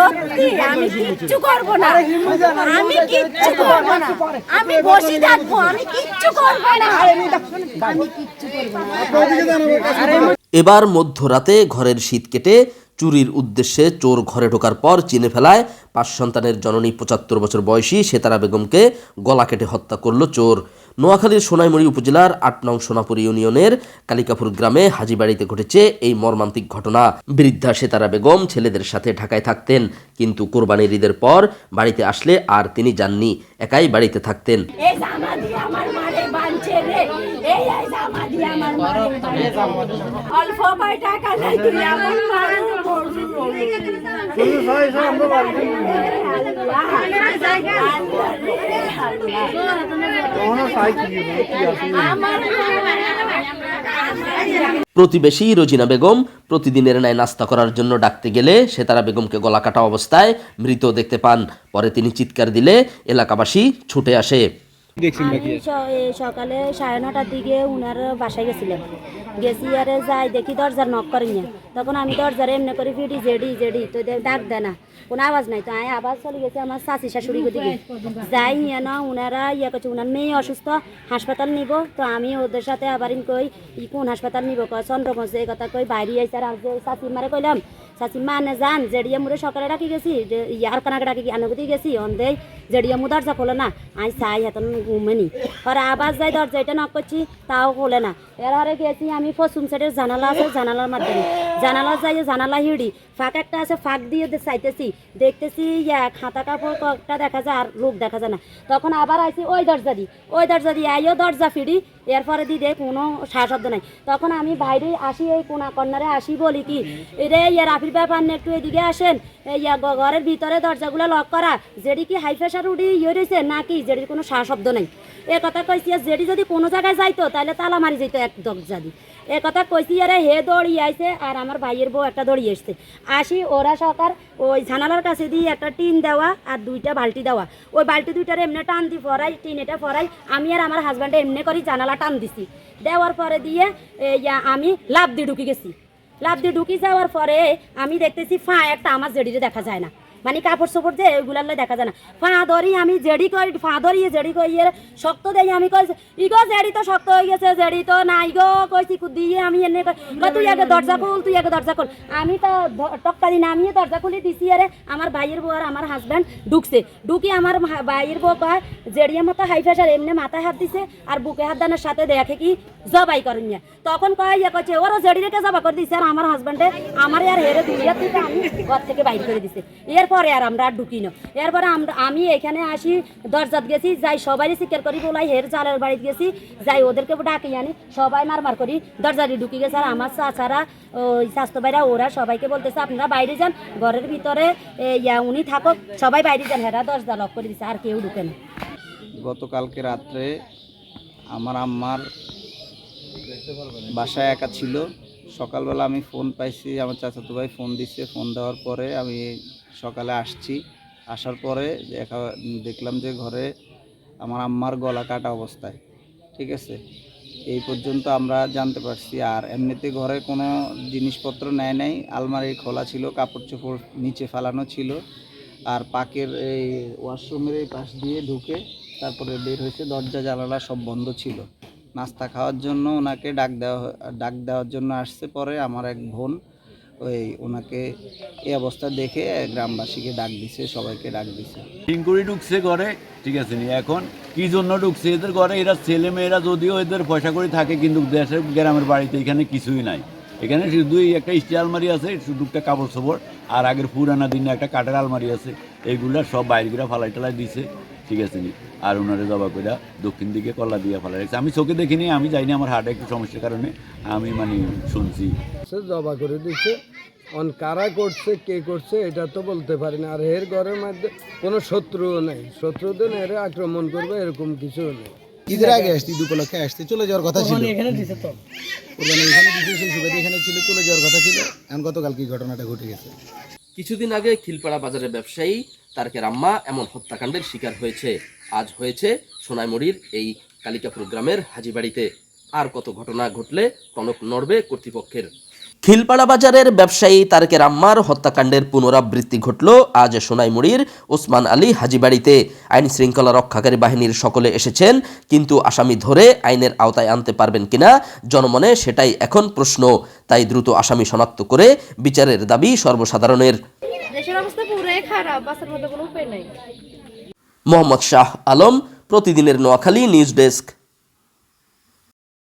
সত্যি, আমি কিচ্ছু না। আমি কিচ্ছু না। আমি বসে থাকব, আমি কিচ্ছু না। আমি কিচ্ছু এবার মধ্যরাতে ঘরের শীত কেটে চুরির উদ্দেশ্যে চোর ঘরে ঢোকার পর চিনে ফেলায় পাঁচ সন্তানের জননী পঁচাত্তর বছর বয়সী সেতারা বেগমকে গলা কেটে হত্যা করল চোর। নোয়াখালীর সোনাইমুড়ি উপজেলার আট নং সোনাপুর ইউনিয়নের কালিকাপুর গ্রামে হাজিবাড়িতে ঘটেছে এই মর্মান্তিক ঘটনা। বৃদ্ধা সেতারা বেগম ছেলেদের সাথে ঢাকায় থাকতেন, কিন্তু কোরবানির ঈদের পর বাড়িতে আসলে আর তিনি যাননি, একাই বাড়িতে থাকতেন। অল্প আমার মারে। প্রতিবেশী রোজিনা বেগম প্রতিদিনের ন্যায় নাস্তা করার জন্য ডাকতে গেলে সেতারা বেগমকে গলা কাটা অবস্থায় মৃত দেখতে পান। পরে তিনি চিৎকার দিলে এলাকাবাসী ছুটে আসে। আমি সকালে সাড়ে নটার দিকে উনার বাসায় গেছিলাম। গেছি আরে যাই দেখি দরজার নক করি না। তখন আমি দরজার এমনি করে ফিটি জেডি জেডি তো ডাক দেয় না। কোনো আওয়াজ নাই তো আমি আবার চলে গেছি আমার শাশি শাশুড়ি দিকে যাই নিয়ে না উনারা ইয়ে করছে উনার মেয়ে অসুস্থ হাসপাতাল নিব। তো আমি ওদের সাথে আবার কই কোন হাসপাতাল নিব কয় চন্দ্রগঞ্জ এই কথা কই বাইরে আইসে আর শাশি মারে কইলাম শাশি মানে যান জেডিয়ে মুরে সকালে ডাকি গেছি ইয়ার কানাকে ডাকি আনুগতি গেছি অন্ধে জেডিয়ে মু দরজা খোলে না আমি চাই হাতন ঘুমেনি পরে আবার যাই দরজা এটা নক করছি তাও খোলে না এর হারে গেছি আমি পশ্চিম সাইডের জানালা আছে জানালার মাধ্যমে জানালা যাই জানালা হিড়ি ফাঁক একটা আছে ফাঁক দিয়ে চাইতেছি দেখতেছি ইয়া খাতা কাপড় কয়েকটা দেখা যায় আর লোক দেখা যায় না তখন আবার আইছি ওই দরজা দি ওই দরজা দি আইও দরজা ফিরি এরপরে দি দেখ কোনো সাহস শব্দ নাই তখন আমি বাইরে আসি এই কোনা কর্নারে আসি বলি কি রে ইয়া ব্যাপার না একটু এদিকে আসেন। এই ঘরের ভিতরে দরজাগুলো লক করা। যেটি কি হাই প্রেশার উঠি ইয়ে রয়েছে নাকি যেটির কোনো সাহস শব্দ নাই? এ কথা কইছি যেটি যদি কোনো জায়গায় যাইতো তাহলে তালা মারি যেত এক দরজা দি এ কথা কইছি, আরে হে দৌড়িয়ে আইছে, আর আমার ভাইয়ের বউ একটা দৌড়িয়ে এসছে। আসি, ওরা সকার ওই জানালার কাছে দিয়ে একটা টিন দেওয়া আর দুইটা বালতি দেওয়া। ওই বালতি দুইটার এমনি টান দি, ফরাই টিন এটা ফরাই, আমি আর আমার হাজব্যান্ডে এমনি করি জানালা টান দিছি। দেওয়ার পরে দিয়ে আমি লাভ দিয়ে ঢুকে গেছি। লাভ দিয়ে ঢুকি যাওয়ার পরে আমি দেখতেছি ফাঁ একটা আমার জেডিরে দেখা যায় না। মানে কাপড় চোপড় যে ওইগুলার দেখা যায় না। ফা ধরি আমি জেডি কই ফা ধরি জেডি কই এর শক্ত দেই আমি কই ইগো জেডি তো শক্ত হয়ে গেছে, জেডি তো নাই গো, কইছি দিয়ে আমি এনে তুই আগে দরজা খুল, তুই আগে দরজা খুল। আমি তো টক্কা দিন আমি দরজা খুলি দিছি আরে আমার ভাইয়ের বউ আর আমার হাজব্যান্ড ঢুকছে। ঢুকি আমার ভাইয়ের বউ কয় জেডিয়া মতো হাই প্রেশার এমনি মাথায় হাত দিছে, আর বুকে হাত দানের সাথে দেখে কি জবাই করেন তখন কয় ইয়ে কইছে ওরা জেডি রেখে জবা করে দিছে, আর আমার হাজব্যান্ডে আমার আর হেরে দুইয়া থেকে আমি ঘর থেকে বাইর করে দিছে। এরপরে আর আমরা ঢুকি না। এরপরে আমরা আমি এখানে আসি, দরজাত গেছি, যাই সবাই শিকার করি, বলাই হের জালের বাড়িতে গেছি, যাই ওদেরকে ডাকি আনি, সবাই মারমার করি দরজাটি ঢুকি গেছে আর আমার চাচারা, ওই স্বাস্থ্য বাইরা ওরা সবাইকে বলতেছে, আপনারা বাইরে যান, ঘরের ভিতরে ইয়া, উনি থাকুক, সবাই বাইরে যান, হেরা দরজা লক করে দিছে, আর কেউ ঢুকে না। গতকালকে রাত্রে আমার আম্মার বাসায় একা ছিল। সকালবেলা আমি ফোন পাইছি, আমার চাচাতো ভাই ফোন দিচ্ছে ফোন দেওয়ার পরে আমি সকালে আসছি। আসার পরে দেখা, দেখলাম যে ঘরে আমার আম্মার গলা কাটা অবস্থায়, ঠিক আছে? এই পর্যন্ত আমরা জানতে পারছি। আর এমনিতে ঘরে কোনো জিনিসপত্র নেয় নাই আলমারি খোলা ছিল কাপড় চোপড় নিচে ফেলানো ছিল। আর পাকের এই ওয়াশরুমের এই পাশ দিয়ে ঢুকে তারপরে বের হয়েছে, দরজা, জানালা সব বন্ধ ছিল। নাস্তা খাওয়ার জন্য ওনাকে ডাক দেওয়া, ডাক দেওয়ার জন্য আসছে পরে আমার এক বোন। ওই ওনাকে এই অবস্থা দেখে গ্রামবাসীকে ডাক দিছে, সবাইকে ডাক দিছে। ইনকুরি ঢুকছে ঘরে, ঠিক আছে নি? এখন কি জন্য ঢুকছে? এদের ঘরে এরা ছেলে মেয়েরা যদিও এদের পয়সা করে থাকে, কিন্তু দেশের গ্রামের বাড়িতে এখানে কিছুই নাই। এখানে শুধু একটা স্টিল আলমারি আছে, শুধু একটা কাপড় চোপড়, আর আগের পুরানা দিনে একটা কাঠের আলমারি আছে। এইগুলা সব বাইরগুলা ফালাই টালাই দিছে। ঠিক আছে নি? আর ওনারে জবা করে দক্ষিণ দিকে কল্লা দিয়ে ফালাই রাখছে। আমি চোখে দেখিনি আমি যাইনি আমার হার্টে একটু সমস্যার কারণে আমি মানে শুনছি। সে জবা করে দিচ্ছে। অন কারা করছে কে করছে এটা তো বলতে পারি না। আর এর ঘরের মধ্যে কোনো শত্রুও নেই। শত্রুদের এর আক্রমণ করবে এরকম কিছু নেই। ঈদের আগে ঈদ উপলক্ষে আসতে চলে যাওয়ার কথা ছিল। এখানে দিছে তো। এখানে দিছে সেই সুবাদে এখানে ছিল চলে যাওয়ার কথা ছিল। এখন গতকাল কি ঘটনাটা ঘটে গেছে? কিছুদিন আগে খিলপাড়া বাজারের ব্যবসায়ী তারকের আম্মা এমন হত্যাকাণ্ডের শিকার হয়েছে। আজ হয়েছে সোনাইমুড়ির এই কালিকাপুর গ্রামের হাজিবাড়িতে। আর কত ঘটনা ঘটলে কনক নড়বে কর্তৃপক্ষের খিলপাড়া বাজারের ব্যবসায়ী তারেকের আম্মার হত্যাকাণ্ডের পুনরাবৃত্তি ঘটল আজ সোনাইমুড়ির ওসমান আলী হাজিবাড়িতে। আইন শৃঙ্খলা রক্ষাকারী বাহিনীর সকলে এসেছেন কিন্তু আসামি ধরে আইনের আওতায় আনতে পারবেন কিনা জনমনে সেটাই এখন প্রশ্ন। তাই দ্রুত আসামি শনাক্ত করে বিচারের দাবি সর্বসাধারণের। দেশের অবস্থা পুরাই খারাপ বাঁচার মধ্যে কোনো উপায় নাই। মোহাম্মদ শাহ আলম প্রতিদিনের নোয়াখালী নিউজ ডেস্ক।